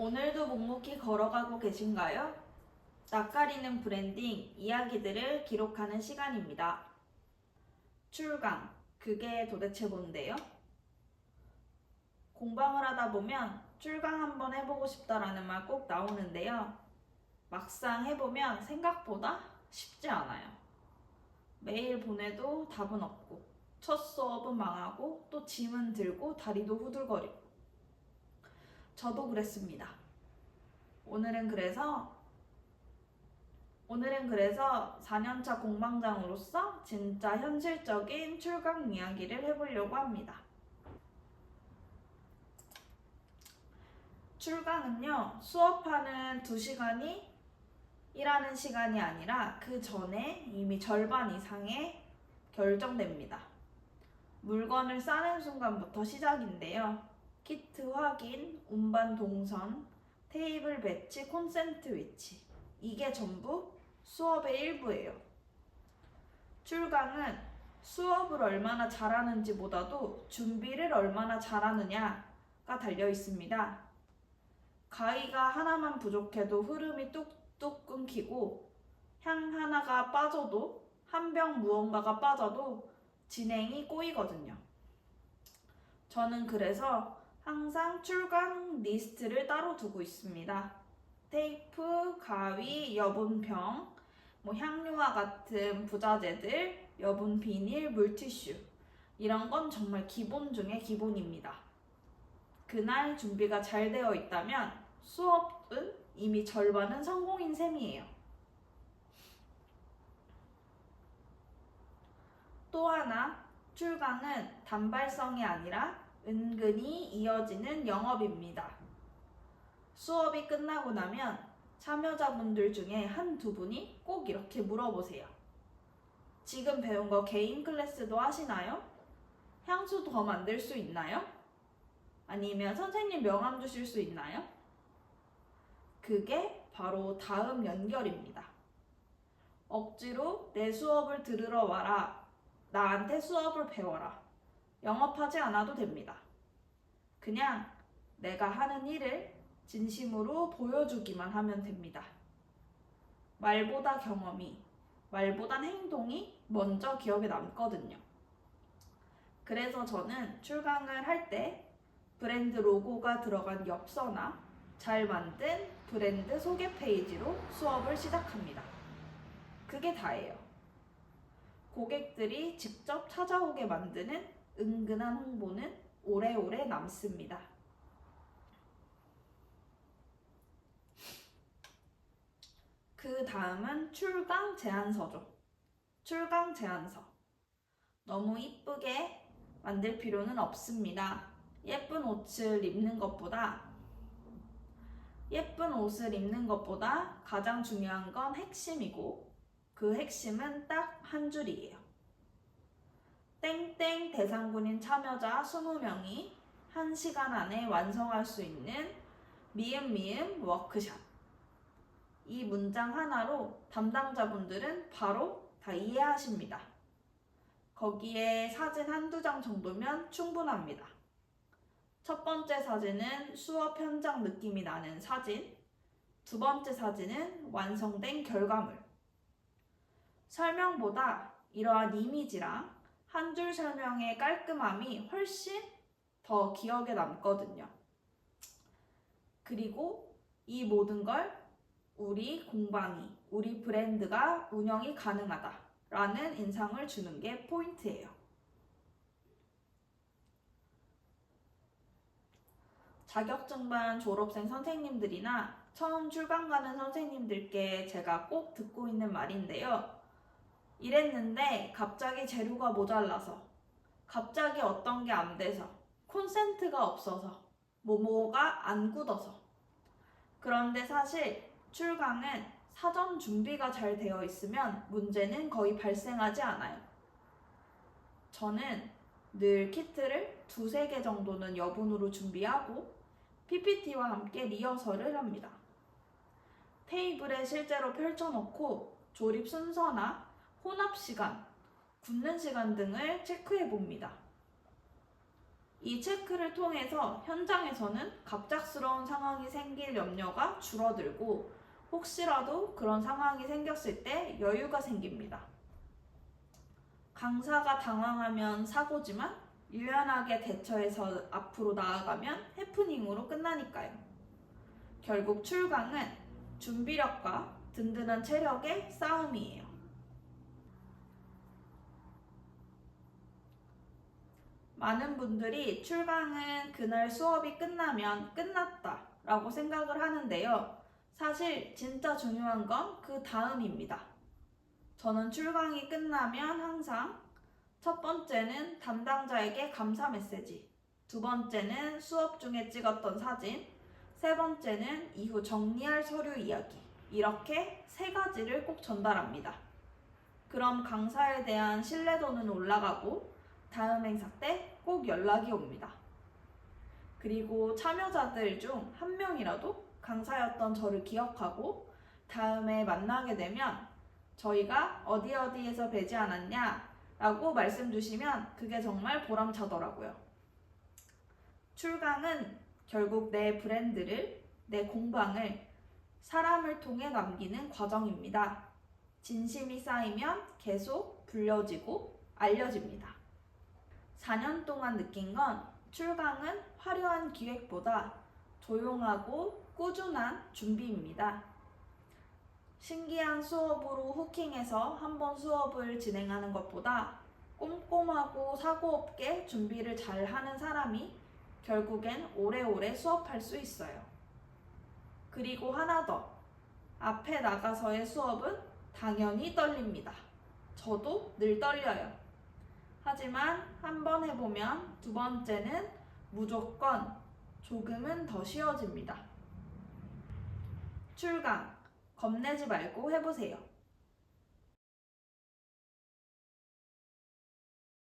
오늘도 묵묵히 걸어가고 계신가요? 낯가리는 브랜딩 이야기들을 기록하는 시간입니다. 출강, 그게 도대체 뭔데요? 공방을 하다 보면 출강 한번 해보고 싶다라는 말 꼭 나오는데요. 막상 해보면 생각보다 쉽지 않아요. 메일 보내도 답은 없고, 첫 수업은 망하고, 또 짐은 들고, 다리도 후들거리고. 저도 그랬습니다. 오늘은 그래서 오늘은 그래서 4년차 공방장으로서 진짜 현실적인 출강 이야기를 해보려고 합니다. 출강은요, 수업하는 2시간이 일하는 시간이 아니라 그 전에 이미 절반 이상의 결정됩니다. 물건을 싸는 순간부터 시작인데요. 키트 확인, 운반 동선, 테이블 배치, 콘센트 위치. 이게 전부 수업의 일부예요. 출강은 수업을 얼마나 잘하는지 보다도 준비를 얼마나 잘하느냐가 달려 있습니다. 가위가 하나만 부족해도 흐름이 뚝뚝 끊기고 향 하나가 빠져도 한 병 무언가가 빠져도 진행이 꼬이거든요. 저는 그래서 항상 출강 리스트를 따로 두고 있습니다. 테이프, 가위, 여분병, 뭐 향료와 같은 부자재들, 여분 비닐, 물티슈 이런 건 정말 기본 중에 기본입니다. 그날 준비가 잘 되어 있다면 수업은 이미 절반은 성공인 셈이에요. 또 하나, 출강은 단발성이 아니라 은근히 이어지는 영업입니다. 수업이 끝나고 나면 참여자분들 중에 한 두 분이 꼭 이렇게 물어보세요. 지금 배운 거 개인 클래스도 하시나요? 향수 더 만들 수 있나요? 아니면 선생님 명함 주실 수 있나요? 그게 바로 다음 연결입니다. 억지로 내 수업을 들으러 와라. 나한테 수업을 배워라. 영업하지 않아도 됩니다. 그냥 내가 하는 일을 진심으로 보여주기만 하면 됩니다. 말보다 경험이, 말보단 행동이 먼저 기억에 남거든요. 그래서 저는 출강을 할 때 브랜드 로고가 들어간 엽서나 잘 만든 브랜드 소개 페이지로 수업을 시작합니다. 그게 다예요. 고객들이 직접 찾아오게 만드는 은근한 홍보는 오래오래 남습니다. 그 다음은 출강 제안서죠. 출강 제안서. 너무 이쁘게 만들 필요는 없습니다. 예쁜 옷을 입는 것보다 예쁜 옷을 입는 것보다 가장 중요한 건 핵심이고 그 핵심은 딱 한 줄이에요. 땡땡 대상군인 참여자 20명이 1시간 안에 완성할 수 있는 미음미음 워크샵. 이 문장 하나로 담당자분들은 바로 다 이해하십니다. 거기에 사진 한두 장 정도면 충분합니다. 첫 번째 사진은 수업 현장 느낌이 나는 사진, 두 번째 사진은 완성된 결과물. 설명보다 이러한 이미지랑 한 줄 설명의 깔끔함이 훨씬 더 기억에 남거든요. 그리고 이 모든 걸 우리 공방이, 우리 브랜드가 운영이 가능하다라는 인상을 주는 게 포인트예요. 자격증반 졸업생 선생님들이나 처음 출강 가는 선생님들께 제가 꼭 듣고 있는 말인데요. 이랬는데 갑자기 재료가 모자라서, 갑자기 어떤 게 안 돼서, 콘센트가 없어서, 모모가 안 굳어서. 그런데 사실 출강은 사전 준비가 잘 되어 있으면 문제는 거의 발생하지 않아요. 저는 늘 키트를 두세 개 정도는 여분으로 준비하고 PPT와 함께 리허설을 합니다. 테이블에 실제로 펼쳐놓고 조립 순서나 혼합 시간, 굳는 시간 등을 체크해 봅니다. 이 체크를 통해서 현장에서는 갑작스러운 상황이 생길 염려가 줄어들고 혹시라도 그런 상황이 생겼을 때 여유가 생깁니다. 강사가 당황하면 사고지만 유연하게 대처해서 앞으로 나아가면 해프닝으로 끝나니까요. 결국 출강은 준비력과 든든한 체력의 싸움이에요. 많은 분들이 출강은 그날 수업이 끝나면 끝났다 라고 생각을 하는데요. 사실 진짜 중요한 건 그 다음입니다. 저는 출강이 끝나면 항상 첫 번째는 담당자에게 감사 메시지, 두 번째는 수업 중에 찍었던 사진, 세 번째는 이후 정리할 서류 이야기. 이렇게 세 가지를 꼭 전달합니다. 그럼 강사에 대한 신뢰도는 올라가고 다음 행사 때 꼭 연락이 옵니다. 그리고 참여자들 중 한 명이라도 강사였던 저를 기억하고 다음에 만나게 되면 저희가 어디 어디에서 뵈지 않았냐 라고 말씀 주시면 그게 정말 보람차더라고요. 출강은 결국 내 브랜드를, 내 공방을 사람을 통해 남기는 과정입니다. 진심이 쌓이면 계속 불려지고 알려집니다. 4년 동안 느낀 건 출강은 화려한 기획보다 조용하고 꾸준한 준비입니다. 신기한 수업으로 후킹해서 한 번 수업을 진행하는 것보다 꼼꼼하고 사고 없게 준비를 잘 하는 사람이 결국엔 오래오래 수업할 수 있어요. 그리고 하나 더. 앞에 나가서의 수업은 당연히 떨립니다. 저도 늘 떨려요. 하지만 한 번 해보면 두 번째는 무조건 조금은 더 쉬워집니다. 출강, 겁내지 말고 해보세요.